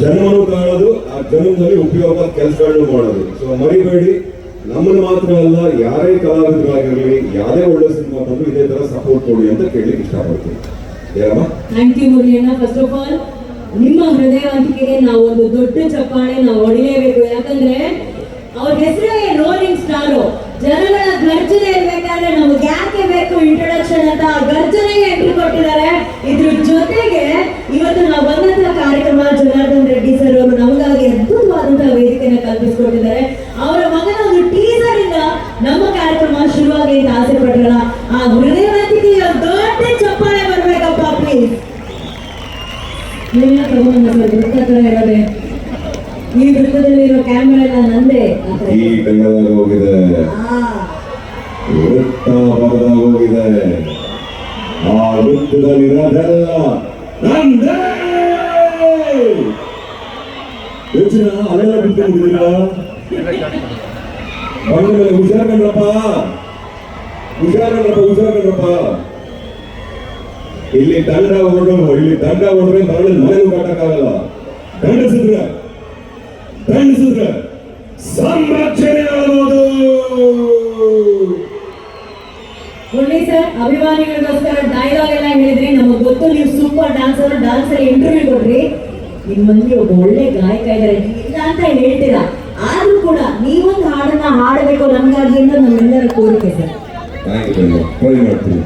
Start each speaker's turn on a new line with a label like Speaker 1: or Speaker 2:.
Speaker 1: ಜನ್ಮನೂ ಕಾಣೋದು ಆ ಜನ್ಮದಲ್ಲಿ ಉಪಯೋಗ ಕೆಲಸಗಳನ್ನು ಮಾಡೋದು. ಸೊ ಮರಿಬೇಡಿ. ನಮ್ಮನ್ನು ಮಾತ್ರ ಅಲ್ಲ, ಯಾರೇ ಕಲಾವಿದರಾಗಿರಲಿ, ಯಾರೇ ಒಳ್ಳೆ ಸಿನಿಮಾ ಬಂದ್ರು ಇದೇ ತರ ಸಪೋರ್ಟ್ ಕೊಡಿ ಅಂತ ಕೇಳಲಿಕ್ಕೆ ಇಷ್ಟಪಡ್ತೀನಿ.
Speaker 2: ಥ್ಯಾಂಕ್ ಯು ಮುರಿಯಣ್ಣ ಫಸ್ಟ್ ಆಫ್ ಆಲ್ ನಿಮ್ಮ ಹೃದಯವಂತಿಕೆಗೆ ನಾವು ಒಂದು ದೊಡ್ಡ ಚಪ್ಪಾಳೆ ನಾವು ಹೊಡಿಲೇಬೇಕು. ಯಾಕಂದ್ರೆ, ಅವ್ರ ಹೆಸರೇ ರೋಲಿಂಗ್ ಸ್ಟಾರ್ ಜನಗಳ ಗರ್ಜನೆ ಇರ್ಬೇಕಾದ್ರೆ ನಮ್ಗೆ ಯಾಕೆ ಬೇಕು ಇಂಟ್ರೊಡಕ್ಷನ್ ಅಂತ? ಗರ್ಜನೆಗೆ ಎಂಟ್ರಿ ಕೊಟ್ಟಿದ್ದಾರೆ. ಇದ್ರ ಜೊತೆಗೆ ಇವತ್ತು ನಾವು ಬಂದಂತಹ ಕಾರ್ಯಕ್ರಮ ಜನಾರ್ದನ್ ರೆಡ್ಡಿ ಸರ್ ಅವರು ನಮಗಾಗಿ ಅದ್ಭುತವಾದಂತಹ ವೇದಿಕೆನ ಕಲ್ಪಿಸಿಕೊಟ್ಟಿದ್ದಾರೆ ಅವರ ಮಗನ ಒಂದು ಟೀಸರ್ ಇಂದ ನಮ್ಮ ಕಾರ್ಯಕ್ರಮ ಶುರುವಾಗಿ ಅಂತ ಆಸೆ ಪಟ್ಟಣ ಆ ಹೃದಯವಂತಿಕೆಯ ದೊಡ್ಡ ಚಪ್ಪಾಳೆ ಬರ್ಬೇಕಪ್ಪ ಪ್ಲೀಸ್ ನಿಮ್ಮ ತಗೊಂಡ ಸರ್ ವೃತ್ತ ಹತ್ರ ಇರೋದೆ. ಈ ವೃತ್ತದಲ್ಲಿರೋ ಕ್ಯಾಮ್ರಾ ಎಲ್ಲ ನಂದೇ.
Speaker 1: ಈ ಕನ್ನಡದಾಗ ಹೋಗಿದೆ. ವೃತ್ತ ಬರದಾಗ ಹೋಗಿದೆ. ಆ ವೃತ್ತದಲ್ಲಿರೋದೆಲ್ಲ ನಂದೇ. ಯೋಚನ ಅಲ್ಲೆಲ್ಲ ಬಿಟ್ಕೊಂಡಿದ್ದೀರಾ ಬಂದ ಮೇಲೆ ಹುಷಾರ್ ಕಂಡ್ರಪ್ಪ ಹುಷಾರ್ ಕಂಡ್ರಪ್ಪ ಹುಷಾರ್ ಕಂಡ್ರಪ್ಪ ಇಲ್ಲಿ ದಂಡ ಓಡೋ ಇಲ್ಲಿ ದಂಡ ಓಡ್ರೆ ಮರಳು ಮನೆಗೂ ಕಟ್ಟಕ್ಕಾಗಲ್ಲ ದಂಡಿಸಿದ್ರೆ ದಂಡಿಸಿದ್ರೆ ಸಂರಕ್ಷಣೆ ಆಗೋದು.
Speaker 2: ಮುರಳಿ ಸರ್, ಅಭಿಮಾನಿಗಳಿಗೋಸ್ಕರ ಡೈಲಾಗ್ ಎಲ್ಲ ಹೇಳಿದ್ರಿ. ನಮಗೆ ಗೊತ್ತು, ನೀವು ಸೂಪರ್ ಡಾನ್ಸರ್ ಡಾನ್ಸರ್ ಇಂಟರ್ವ್ಯೂ ಕೊಟ್ರಿ. ನಿಮ್ಮಲ್ಲಿ ಒಬ್ಬ ಒಳ್ಳೆ ಗಾಯಕ ಇದ್ದಾರೆ ಇಲ್ಲ ಅಂತ ಹೇಳ್ತೀರಾ. ಆದ್ರೂ ಕೂಡ ನೀವೊಂದು ಹಾಡನ್ನ ಹಾಡಬೇಕು ನಮ್ಗಾಗಿ ಅಂತ ನಮ್ಮೆಲ್ಲರ ಕೋರಿಕೆ ಸರ್.
Speaker 1: ಮಾಡ್ತೀನಿ.